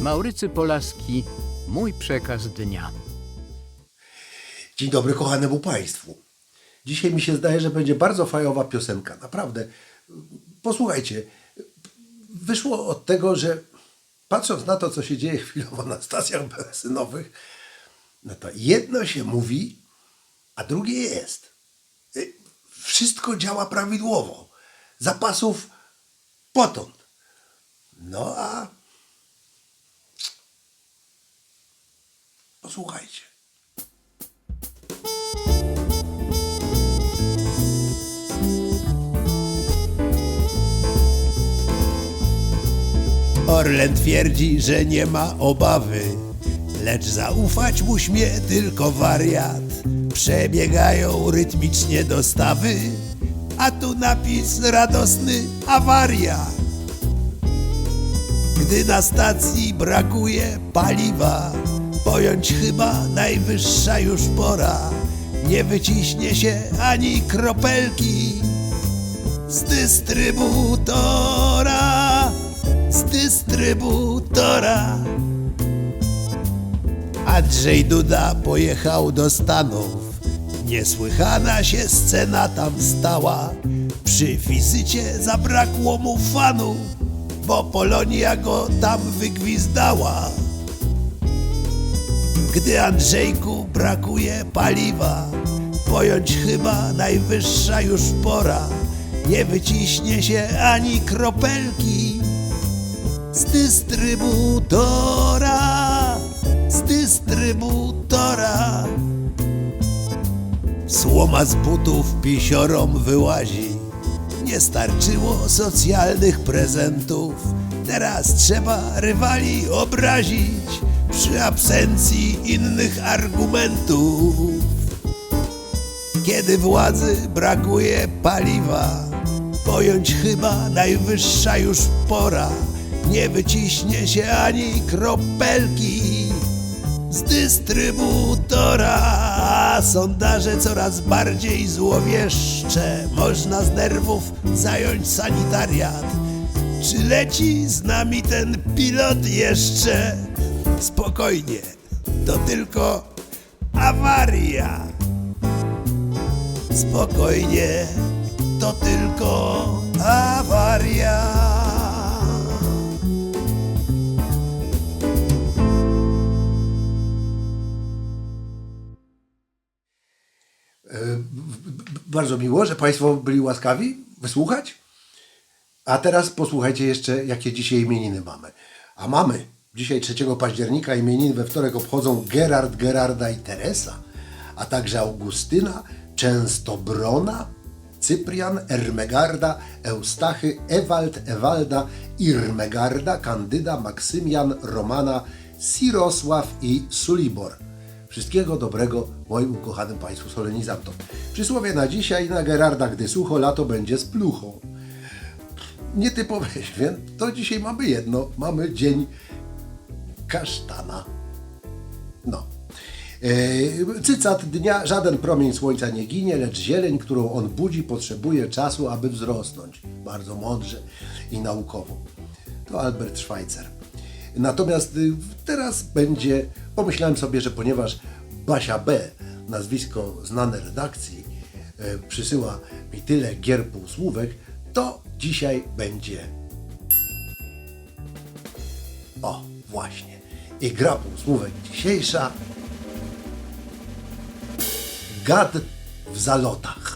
Maurycy Polaski, mój przekaz dnia. Dzień dobry kochanemu Państwu. Dzisiaj mi się zdaje, że będzie bardzo fajowa piosenka. Naprawdę. Posłuchajcie. Wyszło od tego, że patrząc na to, co się dzieje chwilowo na stacjach benzynowych, no to jedno się mówi, a drugie jest. Y, Wszystko działa prawidłowo. Zapasów potąd. No a posłuchajcie. Orlen twierdzi, że nie ma obawy, lecz zaufać mu śmie tylko wariat. Przebiegają rytmicznie dostawy, a tu napis radosny awaria. Gdy na stacji brakuje paliwa, pojąć chyba najwyższa już pora. Nie wyciśnie się ani kropelki z dystrybutora, z dystrybutora. Andrzej Duda pojechał do Stanów. Niesłychana się scena tam stała. Przy wizycie zabrakło mu fanów, bo Polonia go tam wygwizdała. Gdy Andrzejku brakuje paliwa, pojąć chyba najwyższa już pora. Nie wyciśnie się ani kropelki z dystrybutora, z dystrybutora. Słoma z butów pisiorom wyłazi. Nie starczyło socjalnych prezentów. Teraz trzeba rywali obrazić przy absencji innych argumentów. Kiedy władzy brakuje paliwa, pojąć chyba najwyższa już pora. Nie wyciśnie się ani kropelki z dystrybutora. Sondaże coraz bardziej złowieszcze. Można z nerwów zająć sanitariat. Czy leci z nami ten pilot jeszcze? Spokojnie, to tylko awaria. Spokojnie, to tylko awaria. Bardzo miło, że Państwo byli łaskawi wysłuchać. A teraz posłuchajcie jeszcze, jakie dzisiaj imieniny mamy. A mamy dzisiaj 3 października imieniny we wtorek obchodzą Gerard, Gerarda i Teresa, a także Augustyna, Częstobrona, Cyprian, Ermegarda, Eustachy, Ewald, Ewalda, Irmegarda, Kandyda, Maksymian, Romana, Sirosław i Sulibor. Wszystkiego dobrego moim ukochanym Państwu solenizantom. Przysłowie na dzisiaj na Gerarda, gdy sucho, lato będzie z pluchą. Nietypowe święto, dzisiaj mamy jedno, mamy dzień kasztana. No. E, Cycat dnia, żaden promień słońca nie ginie, lecz zieleń, którą on budzi, potrzebuje czasu, aby wzrosnąć. Bardzo mądrze i naukowo. To Albert Schweitzer. Natomiast y, teraz będzie, pomyślałem sobie, że ponieważ Basia B, nazwisko znane redakcji, e, przysyła mi tyle gier półsłówek, to dzisiaj będzie o, właśnie. I gra półsłówek dzisiejsza. Gad w zalotach.